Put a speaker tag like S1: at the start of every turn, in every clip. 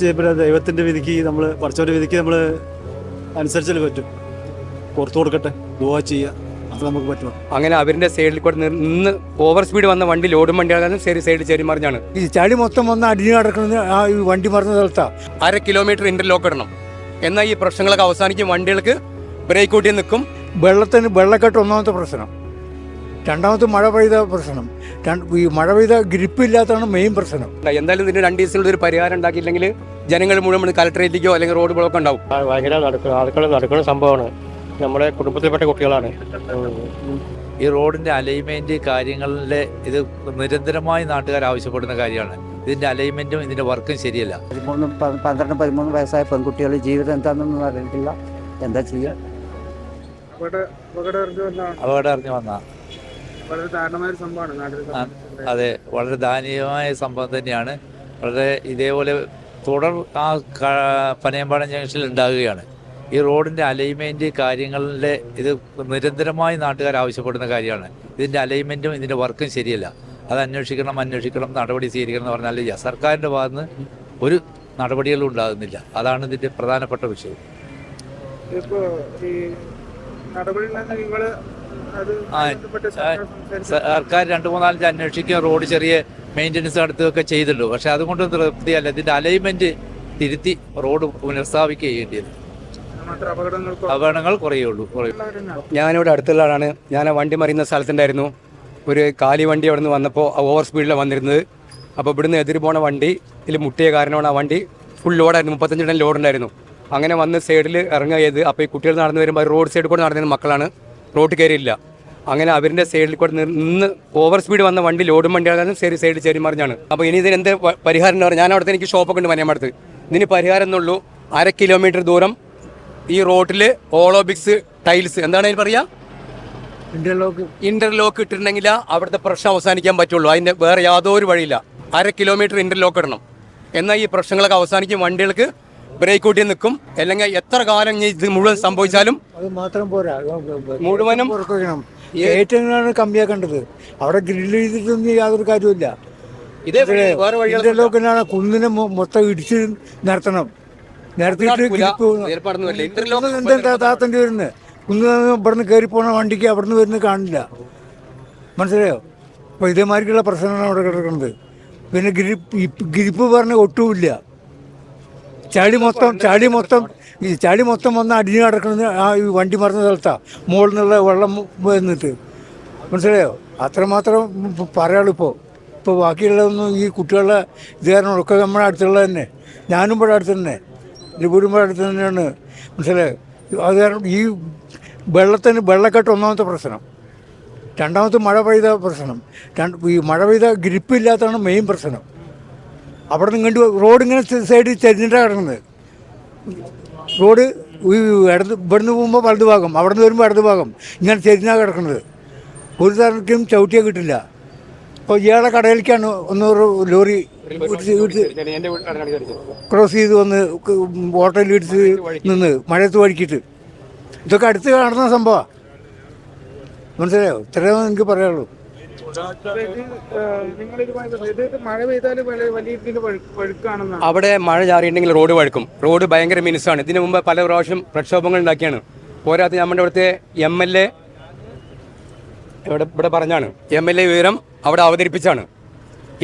S1: ചെയ്യപ്പെടാ ദൈവത്തിന്റെ വിധിക്ക് നമ്മൾ പഠിച്ചവന്റെ വിധിക്ക് നമ്മൾ അനുസരിച്ചല്ലേ പറ്റും. പുറത്തു കൊടുക്കട്ടെ ദുവാ ചെയ്യുക അത് നമുക്ക് പറ്റുമോ
S2: അങ്ങനെ അവരുടെ സൈഡിൽ കൂടെ നിന്ന് ഓവർ സ്പീഡ് വന്ന വണ്ടി ലോഡും വണ്ടിയാകാനും ശരി സൈഡിൽ ചെരി മറിഞ്ഞാണ്.
S3: ഈ ചളി മൊത്തം വന്ന് അടിഞ്ഞു കിടക്കുന്നത് ആ ഈ വണ്ടി മറന്ന സ്ഥലത്താ.
S2: അര കിലോമീറ്റർ ഇന്റർലോക്ക് ഇടണം. എന്നാൽ ഈ പ്രശ്നങ്ങളൊക്കെ അവസാനിക്കും വണ്ടികൾക്ക് ബ്രേക്ക് കൂട്ടി നിൽക്കും.
S3: വെള്ളത്തിന് വെള്ളക്കെട്ട് ഒന്നാമത്തെ പ്രശ്നം. രണ്ടാമത്തെ മഴ പെയ്ത പ്രശ്നം. ഈ മഴ പെയ്ത ഗ്രിപ്പ് ഇല്ലാത്തതാണ് മെയിൻ പ്രശ്നം.
S2: എന്തായാലും ഇതിന് രണ്ട് ദിവസത്തിനുള്ളിൽ ഒരു പരിഹാരം ഉണ്ടാക്കിയില്ലെങ്കിൽ ജനങ്ങൾ മുഴുവൻ കലക്ടറേറ്റിലേക്കോ അല്ലെങ്കിൽ റോഡ് ബ്ലോക്ക് ഉണ്ടാവും.
S4: ഭയങ്കര നടക്കുന്ന ആളുകൾ നടക്കുന്ന സംഭവമാണ്. നമ്മുടെ കുടുംബത്തിൽപ്പെട്ട കുട്ടികളാണ്.
S5: ഈ റോഡിന്റെ അലൈൻമെന്റ് കാര്യങ്ങളിലെ ഇത് നിരന്തരമായി നാട്ടുകാർ ആവശ്യപ്പെടുന്ന കാര്യമാണ്. ഇതിന്റെ അലൈൻമെന്റും ഇതിന്റെ വർക്കും ശരിയല്ല.
S6: പതിമൂന്ന് പന്ത്രണ്ട് പതിമൂന്ന് വയസ്സായ പെൺകുട്ടികളുടെ ജീവിതം എന്താണെന്നൊന്നും അറിയില്ല എന്താ ചെയ്യുക
S5: അപകടം അറിഞ്ഞു വന്ന? അതെ. വളരെ ദാനീയമായ സംഭവം തന്നെയാണ്. വളരെ ഇതേപോലെ തുടർ ആ പനയമ്പാടം ജംഗ്ഷനിൽ ഉണ്ടാകുകയാണ് ഈ റോഡിന്റെ അലൈൻമെന്റ് കാര്യങ്ങളുടെ ഇത് നിരന്തരമായി നാട്ടുകാർ ആവശ്യപ്പെടുന്ന കാര്യമാണ് ഇതിന്റെ അലൈൻമെന്റും ഇതിന്റെ വർക്കും ശരിയല്ല അത് അന്വേഷിക്കണം അന്വേഷിക്കണം നടപടി സ്വീകരിക്കണം എന്ന് പറഞ്ഞാൽ ഇല്ല. സർക്കാരിന്റെ ഭാഗത്ത് ഒരു നടപടികളും ഉണ്ടാകുന്നില്ല അതാണ് ഇതിന്റെ പ്രധാനപ്പെട്ട വിഷയം
S7: ഇപ്പോ ഈ. സർക്കാർ
S5: രണ്ട് മൂന്നാലഞ്ച് അന്വേഷിക്കുക റോഡ് ചെറിയ മെയിന്റനൻസ് നടത്തുകയൊക്കെ ചെയ്തിട്ടുണ്ട് പക്ഷെ അതുകൊണ്ട് തൃപ്തിയല്ല. ഇതിന്റെ അലൈൻമെന്റ് തിരുത്തി റോഡ് പുനഃസ്ഥാപിക്കുക ചെയ്യേണ്ടത് അപകടങ്ങൾ കുറയുള്ളൂ. കുറയും.
S2: ഞാനിവിടെ അടുത്തുള്ള ആളാണ്. ഞാൻ ആ വണ്ടി മറിയുന്ന സ്ഥലത്തുണ്ടായിരുന്നു. ഒരു കാലി വണ്ടി അവിടെ നിന്ന് വന്നപ്പോൾ ഓവർ സ്പീഡിൽ വന്നിരുന്നത്. അപ്പോൾ ഇവിടുന്ന് എതിര് പോണ വണ്ടി ഇതിൽ മുട്ടിയ കാരണമാണ് ആ വണ്ടി ഫുൾ ലോഡായിരുന്നു മുപ്പത്തഞ്ച് ടൺ ലോഡ് ഉണ്ടായിരുന്നു. അങ്ങനെ വന്ന് സൈഡിൽ ഇറങ്ങുക ചെയ്ത് അപ്പോൾ ഈ കുട്ടികൾ നടന്നു വരുമ്പോൾ റോഡ് സൈഡിൽ കൂടെ നടന്നിരുന്ന മക്കളാണ്. റോഡ് കയറിയില്ല അങ്ങനെ അവരുടെ സൈഡിൽ കൂടെ നിന്ന് ഓവർ സ്പീഡ് വന്ന വണ്ടി ലോഡും വണ്ടിയാകാനും ശരി സൈഡ് ചേരി മറിഞ്ഞാണ്. അപ്പോൾ ഇനി ഇതിന് എന്ത് പരിഹാരം എന്ന് പറഞ്ഞാൽ ഞാൻ അവിടുത്തെ എനിക്ക് ഷോപ്പൊക്കെ ഉണ്ട് മനിയമ്മടുത്ത് ഇതിന് പരിഹാരം എന്നുള്ളൂ അര കിലോമീറ്റർ ദൂരം ഈ റോട്ടിൽ ഓളോബിക്സ് ടൈൽസ് എന്താണ് അതിന് പറയുക
S3: ഇന്റർലോക്ക്
S2: ഇന്റർലോക്ക് ഇട്ടിട്ടുണ്ടെങ്കിൽ അവിടുത്തെ പ്രശ്നം അവസാനിക്കാൻ പറ്റുള്ളൂ. അതിന്റെ വേറെ യാതൊരു വഴിയില്ല. അര കിലോമീറ്റർ ഇന്റർലോക്ക് ഇടണം. എന്നാൽ ഈ പ്രശ്നങ്ങളൊക്കെ അവസാനിക്കും. വണ്ടികൾക്ക് ബ്രേക്ക് കൂട്ടി നിൽക്കും. അല്ലെങ്കിൽ എത്ര കാലം ഇത് മുഴുവൻ സംഭവിച്ചാലും
S3: അത് മാത്രം പോരാ.
S2: മുഴുവനും
S3: ഏറ്റവും കമ്മിയാക്കേണ്ടത് അവിടെ ഗ്രില്ല് ചെയ്തിട്ടൊന്നും യാതൊരു കാര്യമില്ല ഇന്റർലോക്കിനാണ് കുന്നിനെ മൊത്തം ഇടിച്ച് നിരത്തണം നിരത്തിയിട്ട് താത്തേണ്ടി വരുന്നത് കുന്ന് ഇവിടുന്ന് കയറി പോണ വണ്ടിക്ക് അവിടുന്ന് വരുന്നത് കാണില്ല. മനസ്സിലായോ? അപ്പോൾ ഇതേമാതിരിക്കുള്ള പ്രശ്നങ്ങളാണ് അവിടെ കിടക്കുന്നത്. പിന്നെ ഗ്രിപ്പ് ഗ്രിപ്പ് പറഞ്ഞ ഒട്ടുമില്ല. ചളി മൊത്തം ചളി മൊത്തം ഈ ചളി മൊത്തം വന്ന് അടിഞ്ഞു കിടക്കുന്ന ആ ഈ വണ്ടി മറന്ന സ്ഥലത്താണ് മുകളിൽ നിന്നുള്ള വെള്ളം വന്നിട്ട്. മനസ്സിലായോ? അത്രമാത്രം പറയുള്ളൂ പറയാളൂ ഇപ്പോൾ ബാക്കിയുള്ളതൊന്നും ഈ കുട്ടികളുടെ ഇത് കാരണം ഒക്കെ നമ്മുടെ അടുത്തുള്ള തന്നെ. ഞാനും ഇവിടെ അടുത്ത് തന്നെ. എന്റെ വീടും അടുത്ത് തന്നെയാണ്. മനസ്സിലായോ? അത് കാരണം ഈ വെള്ളത്തിന് വെള്ളക്കെട്ട് ഒന്നാമത്തെ പ്രശ്നം. രണ്ടാമത്തെ മഴ പെയ്ത പ്രശ്നം. രണ്ട് ഈ മഴ പെയ്ത ഗ്രിപ്പ് ഇല്ലാത്തതാണ് മെയിൻ പ്രശ്നം. അവിടെ നിന്ന് കണ്ടു റോഡ് ഇങ്ങനെ സൈഡിൽ തെരഞ്ഞിട്ടാണ് കിടക്കുന്നത് റോഡ് ഇടത് ഇവിടുന്ന് പോകുമ്പോൾ വലതു ഭാഗം അവിടെ നിന്ന് വരുമ്പോൾ ഇടത് ഭാഗം. ഇങ്ങനെ ചെരിഞ്ഞാണ് കിടക്കുന്നത് ഒരു തരത്തിലും ചവിട്ടിയെ കിട്ടില്ല. അപ്പോൾ ഇയാളെ കടയിലേക്കാണ് ഒന്ന് ലോറി. ക്രോസ് ചെയ്ത് വന്ന് ഓട്ടോയിൽ ഇടിച്ച് നിന്ന് മഴയത്ത് വഴിക്കിട്ട്. ഇതൊക്കെ അടുത്ത് കാണുന്ന സംഭവമാണ് മനസ്സിലായോ? ഇത്രയും എനിക്ക് പറയാനുള്ളൂ.
S2: അവിടെ മഴ ചാറിയിട്ടുണ്ടെങ്കിൽ റോഡ് വഴുക്കും. റോഡ് ഭയങ്കര മിനുസാണ്. ഇതിനു മുമ്പ് പല പ്രാവശ്യം പ്രക്ഷോഭങ്ങൾ ഉണ്ടാക്കിയാണ്. പോരാത്ത നമ്മുടെ അവിടുത്തെ എം എൽ എ ഇവിടെ ഇവിടെ പറഞ്ഞാണ്. എം എൽ എ വിവരം അവിടെ അവതരിപ്പിച്ചാണ്.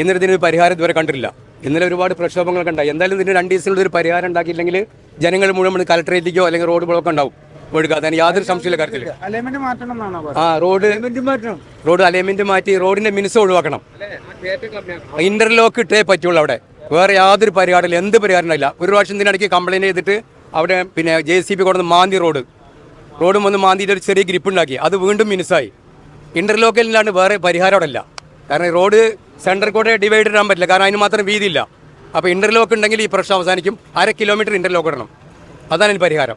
S2: ഇന്നലെ ഇതിനൊരു പരിഹാരം ഇതുവരെ കണ്ടിട്ടില്ല. ഇന്നലെ ഒരുപാട് പ്രക്ഷോഭങ്ങളൊക്കെ ഉണ്ടായി. എന്തായാലും ഇതിന് രണ്ട് ദിവസത്തിനുള്ളിൽ ഒരു പരിഹാരം ഉണ്ടാക്കിയില്ലെങ്കിൽ ജനങ്ങൾ മുഴുവൻ കലക്ടറേറ്റിലേക്കോ അല്ലെങ്കിൽ റോഡ് ബ്ലോക്ക് ഉണ്ടാവും. ഒഴുകാതെ. അതിന് യാതൊരു സംശയമില്ല കാര്യത്തിൽ
S7: പറയുന്നത്
S2: ആ റോഡ് റോഡ് അലൈൻമെന്റ് മാറ്റി റോഡിന്റെ മിനുസ് ഒഴിവാക്കണം. ഇന്റർലോക്ക് ഇട്ടേ പറ്റുള്ളൂ അവിടെ. വേറെ യാതൊരു പരിഹാരമില്ല. എന്ത് പരിഹാരം ഇല്ല. ഒരു പ്രാവശ്യം ഇതിനിടയ്ക്ക് കംപ്ലൈന്റ് ചെയ്തിട്ട് അവിടെ പിന്നെ ജെ സി ബി കൊണ്ടുവന്ന് മാന്തി റോഡ്. റോഡും വന്ന് മാന്തിയിട്ട് ഒരു ചെറിയ ഗ്രിപ്പ് ഉണ്ടാക്കി. അത് വീണ്ടും മിനുസായി ഇന്റർലോക്കലിലാണ് വേറെ പരിഹാരം അവിടെ ഇല്ല. കാരണം റോഡ് സെൻട്രൽ കൂടെ ഡിവൈഡ് ഇടാൻ പറ്റില്ല. കാരണം അതിന് മാത്രം വീതിയില്ല. അപ്പോൾ ഇന്റർലോക്ക് ഉണ്ടെങ്കിൽ ഈ പ്രശ്നം അവസാനിക്കും. അര കിലോമീറ്റർ ഇന്റർലോക്ക് ഇടണം. അതാണ് ഇതിന് പരിഹാരം.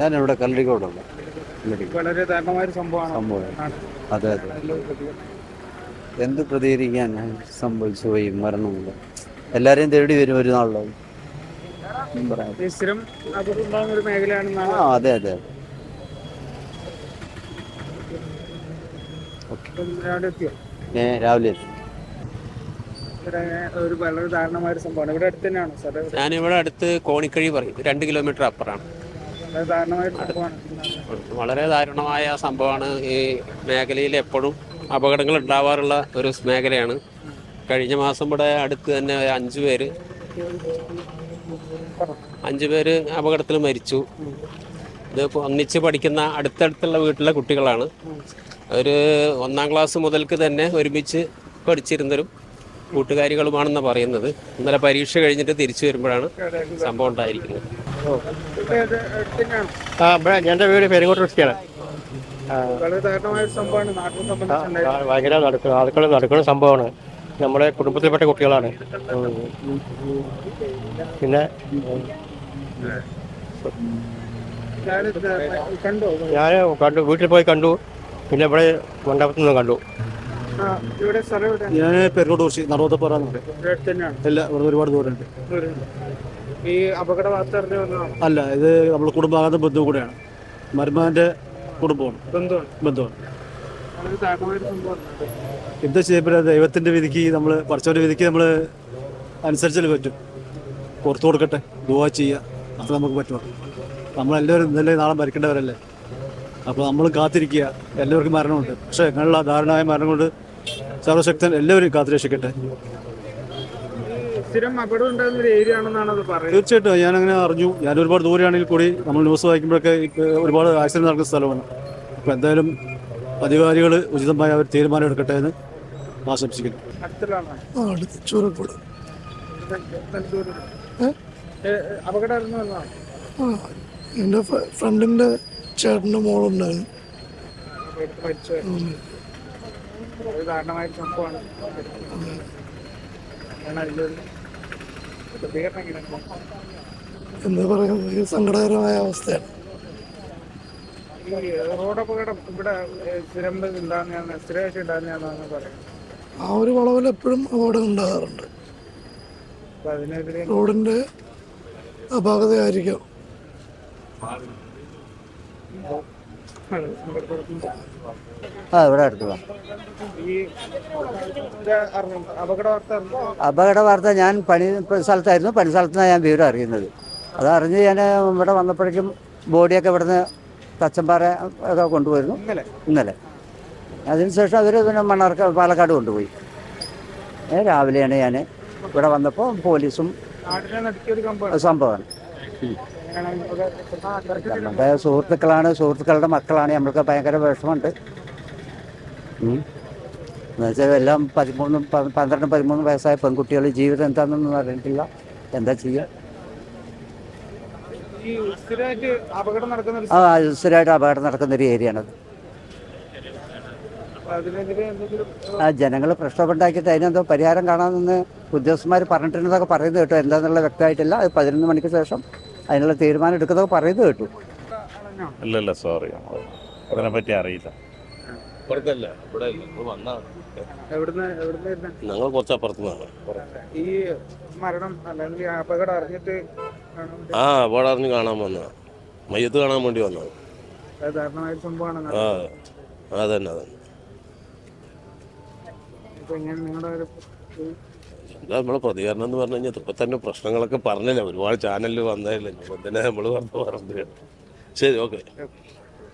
S6: ഞാനിവിടെ കല്ലടിക്കോടുള്ള
S7: വളരെ ദാരുണമായ സംഭവമാണ്.
S6: സംഭവം. അതെ അതെ. എന്ത് പ്രതികരിക്കാൻ സംഭവിച്ചു പോയി മരണമുണ്ട്. എല്ലാരെയും തേടി വരും ഒരു നാളിലോ.
S7: സ്ഥിരം ഒരു മേഖലയാണെന്നാണ്.
S6: ആ അതെ അതെ ഏ രാവിലെ എത്തി.
S7: ഇവിടെ ഒരു വളരെ ദാരുണമായ ഒരു സംഭവമാണ്. ഇവിടെ അടുത്ത് തന്നെയാണോ ഞാൻ ഇവിടെ?
S8: ഞാനിവിടെ അടുത്ത് കോണിക്കഴി പറയും. രണ്ട് കിലോമീറ്റർ അപ്പുറമാണ്.
S7: വളരെ ദാരുണമായ സംഭവമാണ്
S8: ഈ മേഖലയിൽ എപ്പോഴും അപകടങ്ങൾ ഉണ്ടാവാറുള്ള ഒരു മേഖലയാണ്. കഴിഞ്ഞ മാസം ഇവിടെ അടുത്ത് തന്നെ അഞ്ചു പേര് അഞ്ചു പേര് അപകടത്തിൽ മരിച്ചു. ഇത് ഒന്നിച്ച് പഠിക്കുന്ന അടുത്തടുത്തുള്ള വീട്ടിലെ കുട്ടികളാണ്. ഒരു ഒന്നാം ക്ലാസ് മുതൽക്ക് തന്നെ ഒരുമിച്ച് പഠിച്ചിരുന്നവരും കൂട്ടുകാരികളുമാണെന്ന് പറയുന്നത്. ഇന്നലെ പരീക്ഷ കഴിഞ്ഞിട്ട് തിരിച്ചു വരുമ്പോഴാണ് സംഭവം ഉണ്ടായിരിക്കുന്നത്.
S4: ആ എന്റെ വീട് പെരുങ്ങോട്ട്
S7: സംബന്ധിച്ചുണ്ടായത്
S4: ഭയങ്കര നടക്കുന്ന ആളുകൾ നടക്കുന്ന സംഭവമാണ്. നമ്മുടെ കുടുംബത്തിൽപ്പെട്ട കുട്ടികളാണ്. പിന്നെ? ഞാൻ കണ്ടു വീട്ടിൽ പോയി കണ്ടു. പിന്നെ ഇവിടെ മണ്ഡപത്തിൽ നിന്ന് കണ്ടു.
S1: ഞാൻ പെരുങ്ങോട്ട് കുറിച്ച് എല്ലാം ഇവിടെ ഒരുപാട് ദൂരമുണ്ട്.
S7: ഈ അപകട വാർത്ത അറിഞ്ഞു വന്നതാണോ?
S1: അല്ല ഇത് നമ്മൾ കുടുംബാഗത ബന്ധു കൂടെയാണ്. മരുമാന്റെ കുടുംബമാണ്.
S7: ബന്ധുവാണ്.
S1: ബന്ധുവാണ്.
S7: വളരെ ദൈവത്തിന്റെ
S1: എന്താ ചെയ്യപ്പെടുക ദൈവത്തിന്റെ വിധിക്ക് നമ്മൾ പഠിച്ചവന്റെ വിധിക്ക് നമ്മൾ അനുസരിച്ചാൽ പറ്റും. പുറത്തു കൊടുക്കട്ടെ ദുവാ ചെയ്യുക അത് നമുക്ക് പറ്റുമോ നമ്മളെല്ലാവരും ഇന്നലെ നാളെ മരിക്കേണ്ടവരല്ലേ? അപ്പോൾ നമ്മൾ കാത്തിരിക്കുക. എല്ലാവർക്കും മരണമുണ്ട്. പക്ഷേ അങ്ങനെയുള്ള ദാരുണമായ മരണം കൊണ്ട് സർവശക്തൻ എല്ലാവരും കാത്തുരക്ഷിക്കട്ടെ.
S7: സ്ഥിരം അപകടം ഉണ്ടാകുന്ന ഒരു ഏരിയ ആണെന്നാണ് അത് പറയുന്നത്.
S1: തീർച്ചയായിട്ടും. ഞാൻ അങ്ങനെ അറിഞ്ഞു. ഞാൻ ഒരുപാട് ദൂരെയാണെങ്കിൽ കൂടി നമ്മൾ ന്യൂസ് വായിക്കുമ്പോഴൊക്കെ ഒരുപാട് ആക്സിഡന്റ് നടക്കുന്ന സ്ഥലമാണ്. അപ്പോൾ എന്തായാലും അധികാരികൾ ഉചിതമായ ഒരു തീരുമാനം എടുക്കട്ടെ എന്ന് ആശംസിക്കുന്നു.
S9: എന്റെ ഫ്രണ്ടിന്റെ ചേട്ടന്റെ മോളുണ്ടായിരുന്നു.
S7: സംഭവമാണ്. കാരണം
S9: പറയുന്നത് സങ്കടകരമായ അവസ്ഥയാണ്.
S7: ഇവിടെ സ്ഥിരം ഉണ്ടാകുന്നതാണ് സ്ഥിരമായിട്ട് പറയുന്നത്.
S9: ആ ഒരു വളവിൽ എപ്പോഴും അപകടം ഉണ്ടാകാറുണ്ട്. റോഡിന്റെ അപാകതയായിരിക്കാം.
S6: ആ ഇവിടെ അടുത്തുള്ള
S7: അപകട വാർത്ത
S6: ഞാൻ പണി സ്ഥലത്തായിരുന്നു. പണി സ്ഥലത്തുനിന്നാണ് ഞാൻ വിവരം അറിയുന്നത്. അത് അറിഞ്ഞ് ഞാൻ ഇവിടെ വന്നപ്പോഴേക്കും ബോഡിയൊക്കെ ഇവിടുന്ന് തച്ചമ്പാറ ഒക്കെ കൊണ്ടുപോയിരുന്നു.
S7: ഇന്നലെ?
S6: അതിനുശേഷം അവർ പിന്നെ മണ്ണാർക്ക പാലക്കാട് കൊണ്ടുപോയി. രാവിലെയാണ് ഞാൻ ഇവിടെ വന്നപ്പോൾ പോലീസും
S7: സംഭവമാണ്.
S6: നമ്മുടെ സുഹൃത്തുക്കളാണ് സുഹൃത്തുക്കളുടെ മക്കളാണ്. നമ്മൾക്ക് ഭയങ്കര വിഷമമുണ്ട്. എന്നുവെച്ചാൽ എല്ലാം പതിമൂന്നും പന്ത്രണ്ട് പതിമൂന്ന് വയസ്സായ പെൺകുട്ടികളുടെ ജീവിതം എന്താണെന്നൊന്നും അറിയിട്ടില്ല എന്താ ചെയ്യുക?
S7: ഈ സ്ഥിരമായിട്ട് അപകടം നടക്കുന്ന ഒരു
S6: ആ സ്ഥിരമായിട്ട് അപകടം നടക്കുന്ന ഒരു ഏരിയയാണത്
S7: എന്തെങ്കിലും
S6: ആ ജനങ്ങൾ പ്രശ്നമുണ്ടാക്കിയിട്ട് അതിനെന്തോ പരിഹാരം കാണാമെന്ന് ഉദ്യോഗസ്ഥന്മാർ പറഞ്ഞിട്ടുണ്ടെന്നൊക്കെ പറയുന്നത് കേട്ടോ. എന്താണെന്നുള്ള വ്യക്തമായിട്ടില്ല. അത് പതിനൊന്ന് മണിക്ക് ശേഷം അതിനുള്ള തീരുമാനം എടുക്കുന്നതൊക്കെ പറയുന്നത് കേട്ടു.
S7: അല്ലല്ല
S10: ഇല്ലല്ല സോറി അതിനെപ്പറ്റി അറിയില്ല?
S8: ഞങ്ങൾ കുറച്ച്. അപ്പുറത്തുനിന്നാണ്
S7: ഈ മരണം അല്ലെങ്കിൽ ഈ അപകടം അറിഞ്ഞിട്ട്
S8: ആ അറിഞ്ഞ് കാണാൻ വന്ന മയ്യത്ത് കാണാൻ വേണ്ടി വന്നത്. ആ അതന്നെ അതന്നെ എന്താ നമ്മളെ പ്രതികരണം എന്ന് പറഞ്ഞു കഴിഞ്ഞാൽ ഇപ്പൊ തന്നെ പ്രശ്നങ്ങളൊക്കെ പറഞ്ഞില്ല? ഒരുപാട് ചാനലിൽ വന്നതല്ലേ തന്നെ നമ്മൾ പറഞ്ഞു ശരി ഓക്കെ